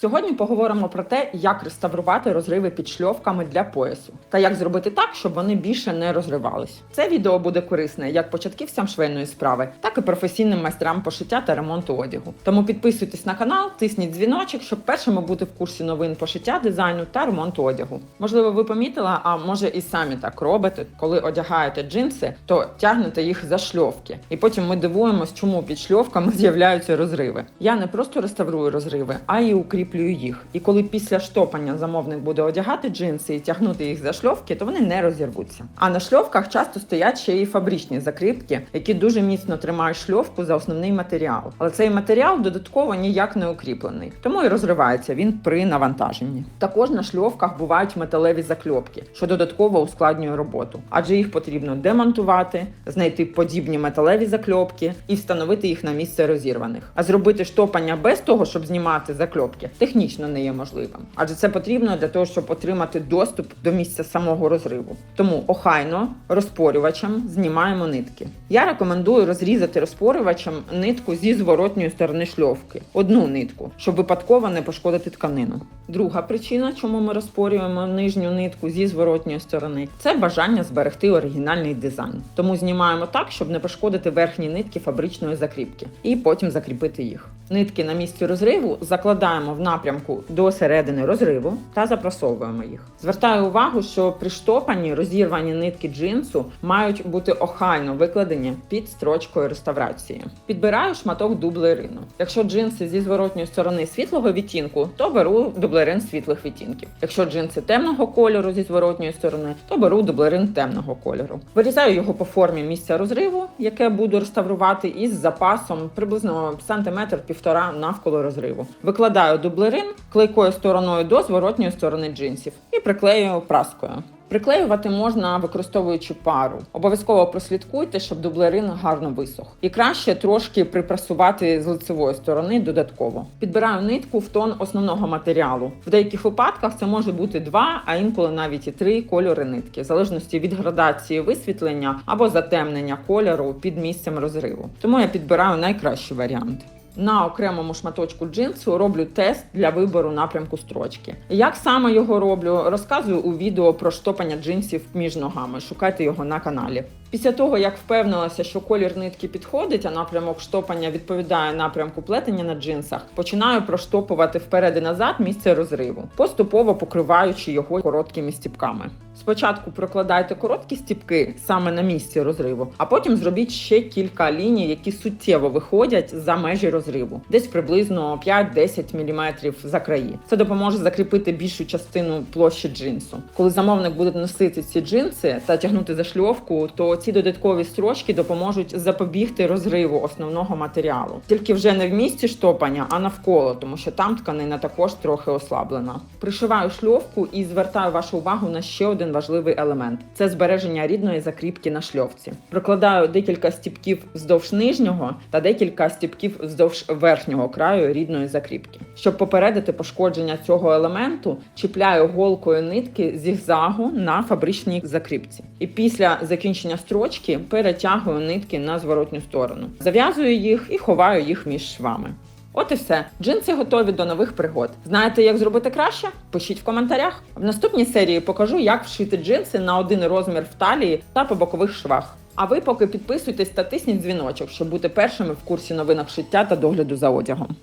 Сьогодні поговоримо про те, як реставрувати розриви під шльовками для поясу та як зробити так, щоб вони більше не розривались. Це відео буде корисне як початківцям швейної справи, так і професійним майстрам пошиття та ремонту одягу. Тому підписуйтесь на канал, тисніть дзвіночок, щоб першими бути в курсі новин пошиття, дизайну та ремонту одягу. Можливо, ви помітили, а може і самі так робите, коли одягаєте джинси, то тягнете їх за шльовки, і потім ми дивуємось, чому під шльовками з'являються розриви. Я не просто реставрую розриви, а й укріплюю їх. І коли після штопання замовник буде одягати джинси і тягнути їх за шльовки, то вони не розірвуться. А на шльовках часто стоять ще й фабричні закріпки, які дуже міцно тримають шльовку за основний матеріал. Але цей матеріал додатково ніяк не укріплений, тому і розривається він при навантаженні. Також на шльовках бувають металеві закльопки, що додатково ускладнює роботу, адже їх потрібно демонтувати, знайти подібні металеві закльопки і встановити їх на місце розірваних. А зробити штопання без того, щоб знімати закльопки, технічно не є можливим, адже це потрібно для того, щоб отримати доступ до місця самого розриву. Тому охайно розпорювачем знімаємо нитки. Я рекомендую розрізати розпорювачем нитку зі зворотньої сторони шльовки, одну нитку, щоб випадково не пошкодити тканину. Друга причина, чому ми розпорюємо нижню нитку зі зворотньої сторони, це бажання зберегти оригінальний дизайн. Тому знімаємо так, щоб не пошкодити верхні нитки фабричної закріпки, і потім закріпити їх. Нитки на місці розриву закладаємо в напрямку до середини розриву та запрасовуємо їх. Звертаю увагу, що при штопанні розірвані нитки джинсу мають бути охайно викладені під строчкою реставрації. Підбираю шматок дублерину. Якщо джинси зі зворотньої сторони світлого відтінку, то беру дублерин світлих відтінків. Якщо джинси темного кольору зі зворотньої сторони, то беру дублерин темного кольору. Вирізаю його по формі місця розриву, яке буду реставрувати, із запасом приблизно сантиметр півтора навколо розриву. Викладаю дублерин клейкою стороною до зворотньої сторони джинсів і приклеюю праскою. Приклеювати можна використовуючи пару. Обов'язково прослідкуйте, щоб дублерин гарно висох. І краще трошки припрасувати з лицевої сторони додатково. Підбираю нитку в тон основного матеріалу. В деяких випадках це може бути два, а інколи навіть і три кольори нитки, в залежності від градації висвітлення або затемнення кольору під місцем розриву. Тому я підбираю найкращий варіант. На окремому шматочку джинсу роблю тест для вибору напрямку строчки. Як саме його роблю, розказую у відео про штопання джинсів між ногами. Шукайте його на каналі. Після того, як впевнилася, що колір нитки підходить, а напрямок штопання відповідає напрямку плетення на джинсах, починаю проштопувати вперед і назад місце розриву, поступово покриваючи його короткими стіпками. Спочатку прокладайте короткі стіпки саме на місці розриву, а потім зробіть ще кілька ліній, які суттєво виходять за межі розриву, десь приблизно 5-10 мм за краї. Це допоможе закріпити більшу частину площі джинсу. Коли замовник буде носити ці джинси та тягнути за шльовку, то ці додаткові строчки допоможуть запобігти розриву основного матеріалу. Тільки вже не в місці штопання, а навколо, тому що там тканина також трохи ослаблена. Пришиваю шльовку і звертаю вашу увагу на ще один важливий елемент: це збереження рідної закріпки на шльовці. Прокладаю декілька стіпків вздовж нижнього та декілька стіпків вздовж верхнього краю рідної закріпки. Щоб попередити пошкодження цього елементу, чіпляю голкою нитки зігзагу на фабричній закріпці. І після закінчення строчки перетягую нитки на зворотню сторону, зав'язую їх і ховаю їх між швами. От і все. Джинси готові до нових пригод. Знаєте, як зробити краще? Пишіть в коментарях. В наступній серії покажу, як вшити джинси на один розмір в талії та по бокових швах. А ви поки підписуйтесь та тисніть дзвіночок, щоб бути першими в курсі новинок шиття та догляду за одягом.